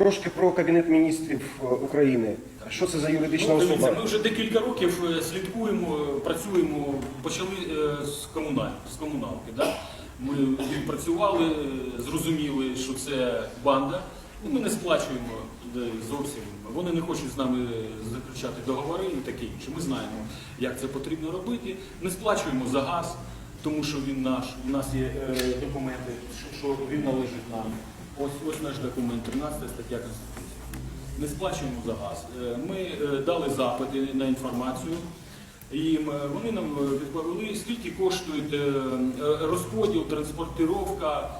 Трошки про Кабінет міністрів е, України. Що це за юридична Ну, особа? ми вже декілька років е, слідкуємо, е, працюємо, почали з комуналь, з комуналки. Да? Ми відпрацювали, зрозуміли, що це банда. Ми не сплачуємо зовсім. Вони не хочуть з нами заключати договори і таке інше. Ми знаємо, як це потрібно робити. Не сплачуємо за газ, тому що він наш. У нас є документи, що він належить нам. Ось ось наш документ, 13 стаття Конституції. Не сплачуємо за газ. Е, Ми е, дали запити на інформацію. Е, вони нам е, відповіли, скільки коштує розподіл, транспортировка.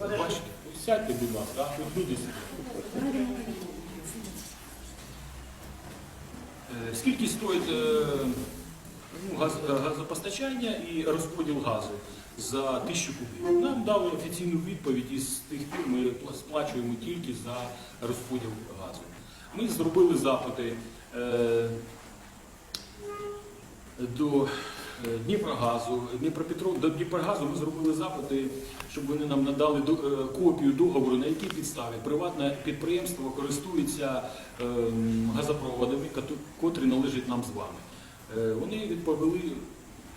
Бачите, сядьте, будь ласка, тут Скільки стоїть ну, газ, газопостачання і розподіл газу за тисячу кубів? Нам дали офіційну відповідь і з тих пір ми сплачуємо тільки за розподіл газу. Ми зробили запити е, до е, Дніпрогазу, Дніпропетров, до Дніпрогазу ми зробили запити, щоб вони нам надали до- е, копію договору, на якій підставі приватне підприємство користується е, газопроводами, котрі належать нам з вами. Е, Вони відповіли,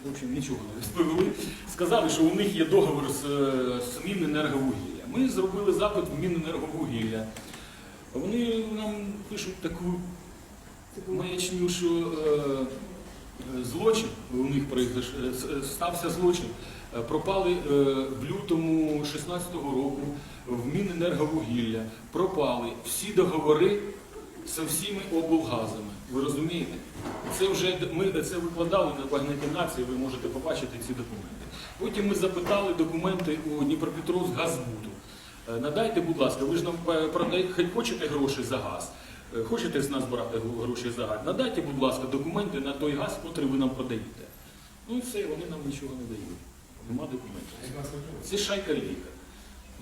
в общем, нічого не відповіли. Сказали, що у них є договор з, е, з Міненерговугілля. Ми зробили запит в Міненерговугілля. Вони нам пишуть таку маячню, що е, е, злочин у них е, стався злочин. Пропали е, в лютому 16-го року в Міненерговугілля. Пропали всі договори з всіми облгазами. Ви розумієте? Це вже ми це викладали на багнеті нації, ви можете побачити ці документи. Потім ми запитали документи у Дніпропетровськ Газбуду. Е, Надайте, будь ласка, ви ж нам е, хочете гроші за газ, е, хочете з нас брати гроші за газ. Надайте, будь ласка, документи на той газ, який ви нам продаєте. Ну і все, вони нам нічого не дають. Нема документів. Це шайка ліка.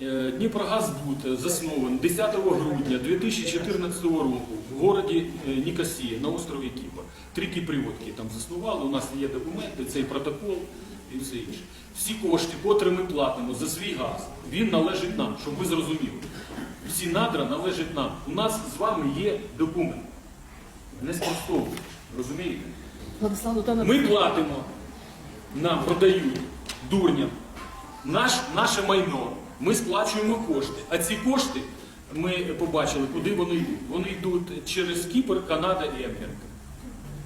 Е, Дніпрогазбуд заснований 10 грудня 2014 року в городі е, Нікосія на острові Кіпр. Три кіпріотки там заснували, у нас є документи, цей протокол і все інше. Всі кошти, котрі ми платимо за свій газ, він належить нам, щоб ви зрозуміли. Всі надра належать нам. У нас з вами є документ. Не спростовують. Розумієте? Ми платимо, нам продають дурням наш, наше майно. Ми сплачуємо кошти. А ці кошти ми побачили, куди вони йдуть. Вони йдуть через Кіпр, Канада і Америка.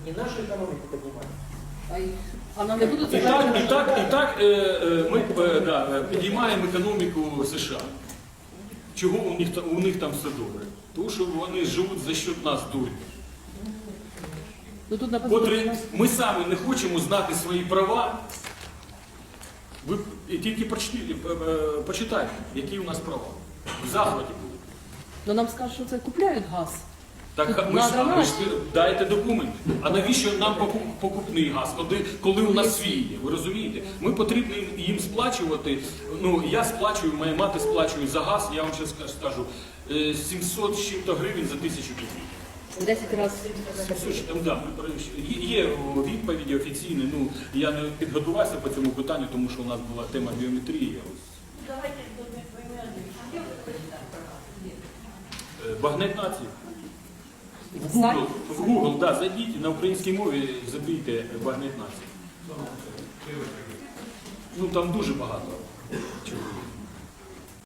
І нашу економіку піднімають. а нам не будуть І так, і так, і так е, е, ми е, да, е, підіймаємо економіку США. Чого у них, та- у них там все добре? Тому що вони живуть за счет нас дурні. Ну тут написано, котрі ми самі не хочемо знати свої права. Ви тільки е, е, почитайте, які у нас права. В захваті будуть. ну нам скажуть, що це купляють газ. Так ми ж, ви ж дайте документи. А навіщо нам покупний газ, коли, у нас свій є? Ви розумієте? Ми потрібно їм- сплачувати. Ну я сплачую, моя мати сплачує за газ, я вам ще ска- скажу, е, 700 з чим-то гривень за тисячу кубів. В 10 разів. Слушай, там, да, є, відповіді офіційні. Ну я не підготувався по цьому питанню, тому що у нас була тема біометрії. Ось. Е, Багнет нації. В Google, в Google, да, зайдіть на українській мові, забійте багнет нації. Ну там дуже багато.